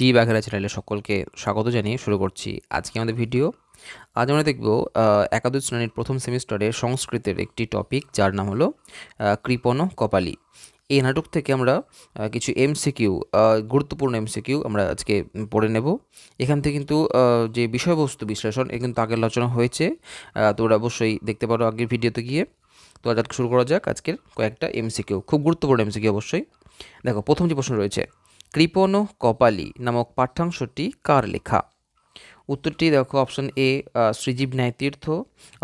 টি বাঘেরা চ্যানেলে সকলকে স্বাগত জানিয়ে শুরু করছি আজকে আমাদের ভিডিও। আজ আমরা দেখব একাদশ শ্রেণির প্রথম সেমিস্টারে সংস্কৃতের একটি টপিক, যার নাম হলো কৃপণ কপালি। এই নাটক থেকে আমরা কিছু এমসিকিউ গুরুত্বপূর্ণ এমসিকিউ আমরা আজকে পড়ে নেব। এখান থেকে কিন্তু যে বিষয়বস্তু বিশ্লেষণ, এ কিন্তু আগের আলোচনা হয়েছে। তোমরা অবশ্যই দেখতে পারো আগের ভিডিওতে গিয়ে। তো আজ শুরু করা যাক আজকের কয়েকটা এমসিকিউ, খুব গুরুত্বপূর্ণ এমসিকিউ অবশ্যই। দেখো, প্রথম যে প্রশ্ন রয়েছে কৃপণ কপালি নামক পাঠ্যাংশটি কার লেখা? উত্তরটি দেখো option A Srijib Nyayatirtha.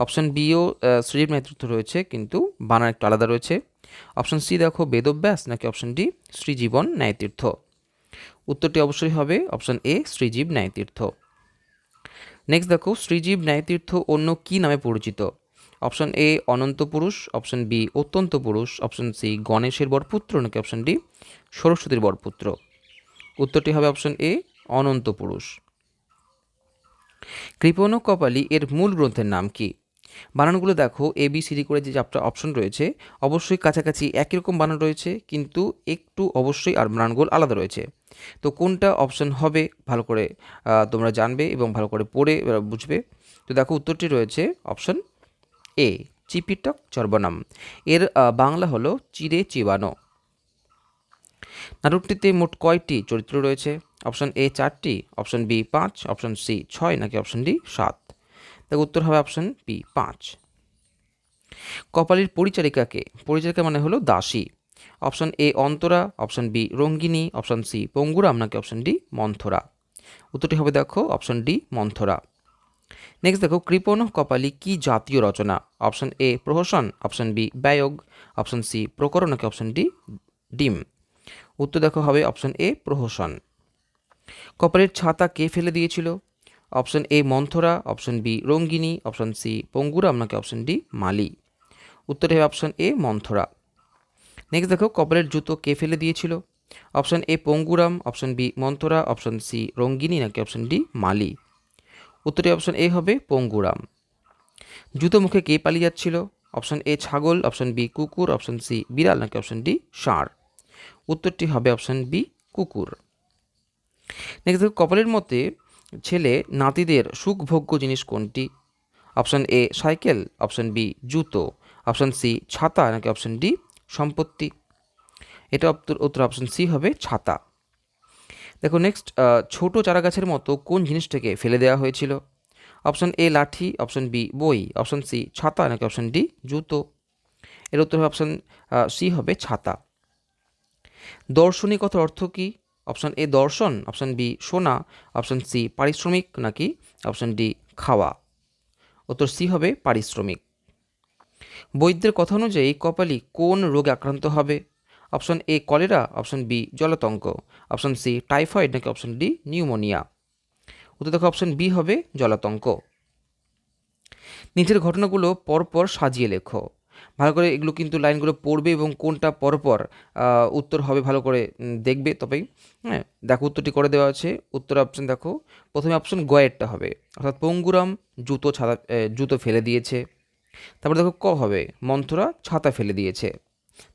Option bio Srijib Nyayatirtha রয়েছে, কিন্তু বানান একটু আলাদা রয়েছে। অপশন সি দেখো বেদব্যাস নাকি অপশন ডি শ্রীজীবন ন্যায়তীর্থ। উত্তরটি অবশ্যই হবে option A Srijib Nyayatirtha. Next দেখো শ্রীজীব ন্যায়তীর্থ অন্য কি নামে পরিচিত? অপশন এ অনন্ত পুরুষ অপশন বি অত্যন্ত পুরুষ অপশন সি গণেশের বরপুত্র নাকি অপশন ডি সরস্বতীর বরপুত্র। উত্তরটি হবে অপশন এ, অনন্ত পুরুষ। কৃপণ কপালি এর মূল গ্রন্থের নাম কি? বানানগুলো দেখো এ বি সিডি করে যে চারটা অপশন রয়েছে, অবশ্যই কাছাকাছি একই রকম বানান রয়েছে, কিন্তু একটু অবশ্যই আর বানানগুলো আলাদা রয়েছে। তো কোনটা অপশন হবে, ভালো করে তোমরা জানবে এবং ভালো করে পড়ে বুঝবে। তো দেখো উত্তরটি রয়েছে অপশন এ চিপিটক চর্বনাম। এর বাংলা হলো চিরে চিবানো। নাটকটিতে মোট কয়টি চরিত্র রয়েছে? অপশন এ চারটি, অপশন বি পাঁচ, অপশন সি ছয়, নাকি অপশন ডি সাত? তার উত্তর হবে অপশন বি পাঁচ। কপালির পরিচারিকাকে, পরিচারিকা মানে হলো দাসী। Option A Antara, option B Rangini, option C Panguram, নাকি অপশন ডি মন্থরা? উত্তরটি হবে দেখো অপশন ডি মন্থরা। নেক্সট দেখো, কৃপণ কপালী কি জাতীয় রচনা? অপশন এ প্রহসন, অপশন বি ব্যয়োগ, অপশন সি প্রকরণ, নাকি অপশন ডি ডিম? উত্তর দেখো হবে অপশন এ, প্রহসন। কপালের ছাতা কে ফেলে দিয়েছিল? Option A, Manthara, option B, Rangini, option C Panguram নাকি অপশন ডি, মালি। উত্তরে হবে অপশন এ, মন্থরা। নেক্সট দেখো, কপালের জুতো কে ফেলে দিয়েছিল? Option A, Panguram, option B, Manthara, option C, Rangini, নাকি অপশন ডি, মালি। উত্তরে অপশন এ হবে পঙ্গুরাম। জুতো মুখে কে পালিয়ে যাচ্ছিল? অপশন এ, ছাগল, অপশন বি, কুকুর, অপশন সি, বিড়াল, নাকি অপশন ডি, ষাঁড়। উত্তরটি হবে অপশন বি, কুকুর। নেক্সট কপালের মতে ছেলে নাতিদের সুখভোগ্য জিনিস কোনটি? Option A, cycle, option B, জুতো, অপশন সি, ছাতা, নাকি অপশন ডি, সম্পত্তি। এটা উত্তর অপশন সি হবে ছাতা। দেখো, নেক্সট ছোট চারাগাছের মতো কোন জিনিসটাকে ফেলে দেওয়া হয়েছিল? অপশন এ, লাঠি, অপশন বি, বই, অপশন সি, ছাতা, নাকি অপশন ডি, জুতো। এর উত্তর হবে অপশন সি হবে ছাতা। দর্শনী কথার অর্থ কী? অপশন এ দর্শন, অপশন বি সোনা, অপশন সি পারিশ্রমিক নাকি অপশন ডি খাওয়া। উত্তর সি হবে পারিশ্রমিক। বৈদ্যের কথা অনুযায়ী কপালি কোন রোগে আক্রান্ত হবে? Option A cholera, option B জলতঙ্ক, option C typhoid নাকি অপশন ডি নিউমোনিয়া। উত্তর দেখো, অপশন বি হবে জলাতঙ্ক। নিচের ঘটনাগুলো পরপর সাজিয়ে লেখো। ভালো করে এগুলো কিন্তু লাইনগুলো পড়বে এবং কোনটা পরপর উত্তর হবে ভালো করে দেখবে তবেই। হ্যাঁ দেখো উত্তরটি করে দেওয়া আছে। উত্তর অপশন দেখো। প্রথমে অপশন গয়েরটা হবে। অর্থাৎ পঙ্গুরাম জুতো ছাতা জুতো ফেলে দিয়েছে। তারপর দেখো ক হবে। মন্থরা ছাতা ফেলে দিয়েছে।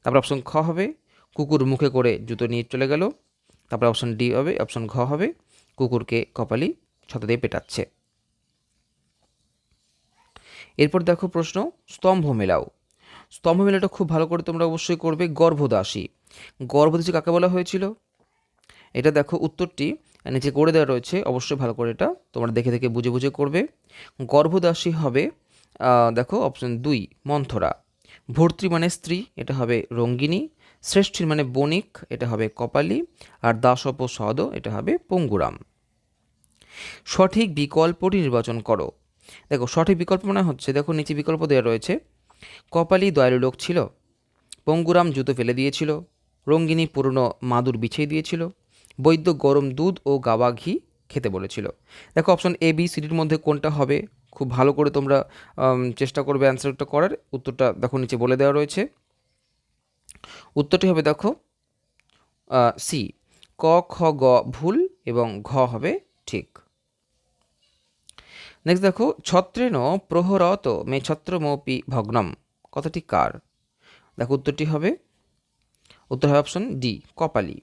তারপর অপশন খ হবে। কুকুর মুখে করে জুতো নিয়ে চলে গেল। তারপর অপশন ডি হবে অপশন ঘ হবে। কুকুরকে কপালি ছাতা দিয়ে পেটাচ্ছে। এরপর দেখো প্রশ্ন, স্তম্ভ মেলাও। স্তম্ভ মেলাটা খুব ভালো করে তোমরা অবশ্যই করবে গর্ভদাসী। গর্ভদাসী কাকে বলা হয়েছিল? এটা দেখো উত্তরটি, নিচে করে দেওয়া রয়েছে, অবশ্যই ভালো করে এটা তোমরা দেখে দেখে বুঝে বুঝে করবে। গর্ভদাসী হবে দেখো অপশন দুই, মন্থরা। ভর্তৃ মানে স্ত্রী, এটা হবে রঙ্গিনী শ্রেষ্ঠীর মানে বণিক, এটা হবে কপালী। আর দাসপ সদ, এটা হবে পঙ্গুরাম। সঠিক বিকল্পটি নির্বাচন করো। দেখো সঠিক বিকল্প মানে হচ্ছে, দেখো নিচে বিকল্প দেওয়া রয়েছে কপালি দয়ালু লোক ছিল, পঙ্গুরাম জুতো ফেলে দিয়েছিল, রঙ্গিনী পুরনো মাদুর বিছিয়ে দিয়েছিল, বৈদ্য গরম দুধ ও গাওয়া ঘি খেতে বলেছিল। দেখো অপশন এ বি সিডির মধ্যে কোনটা হবে? খুব ভালো করে তোমরা চেষ্টা করবে অ্যান্সারটা করার। উত্তরটা দেখো নিচে বলে দেওয়া রয়েছে। উত্তরটি হবে দেখো সি ক, খ, গ ভুল এবং ঘ হবে ঠিক। নেক্সট দেখো ছত্রেন প্রহরত মে ছত্রমপি ভগ্নম। কথাটি কার? দেখো উত্তরটি হবে, উত্তর হবে অপশন ডি কপালি।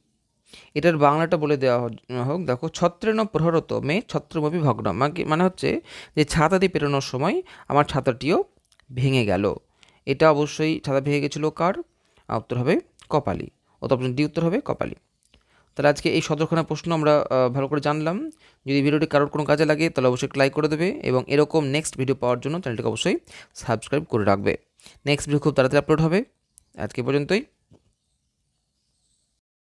এটার বাংলাটা বলে দেওয়া হোক, দেখো ছত্রেন প্রহরত মে ছত্রমপি ভগ্ন মানে- মানে হচ্ছে যে ছাতা দিয়ে পেরোনোর সময় আমার ছাতাটিও ভেঙে গেল। এটা অবশ্যই ছাতা ভেঙে গেছিল কার? উত্তর হবে কপালি। অত অপশন ডি উত্তর হবে কপালি। তাহলে আজকে এই সদরখানা প্রশ্ন আমরা ভালো করে জানলাম। যদি ভিডিওটি কারোর কোনো কাজে লাগে, তাহলে অবশ্যই লাইক করে দেবে এবং এরকম নেক্সট ভিডিও পাওয়ার জন্য চ্যানেলটিকে অবশ্যই সাবস্ক্রাইব করে রাখবে। নেক্সট ভিডিও খুব তাড়াতাড়ি আপলোড হবে। আজকে পর্যন্তই।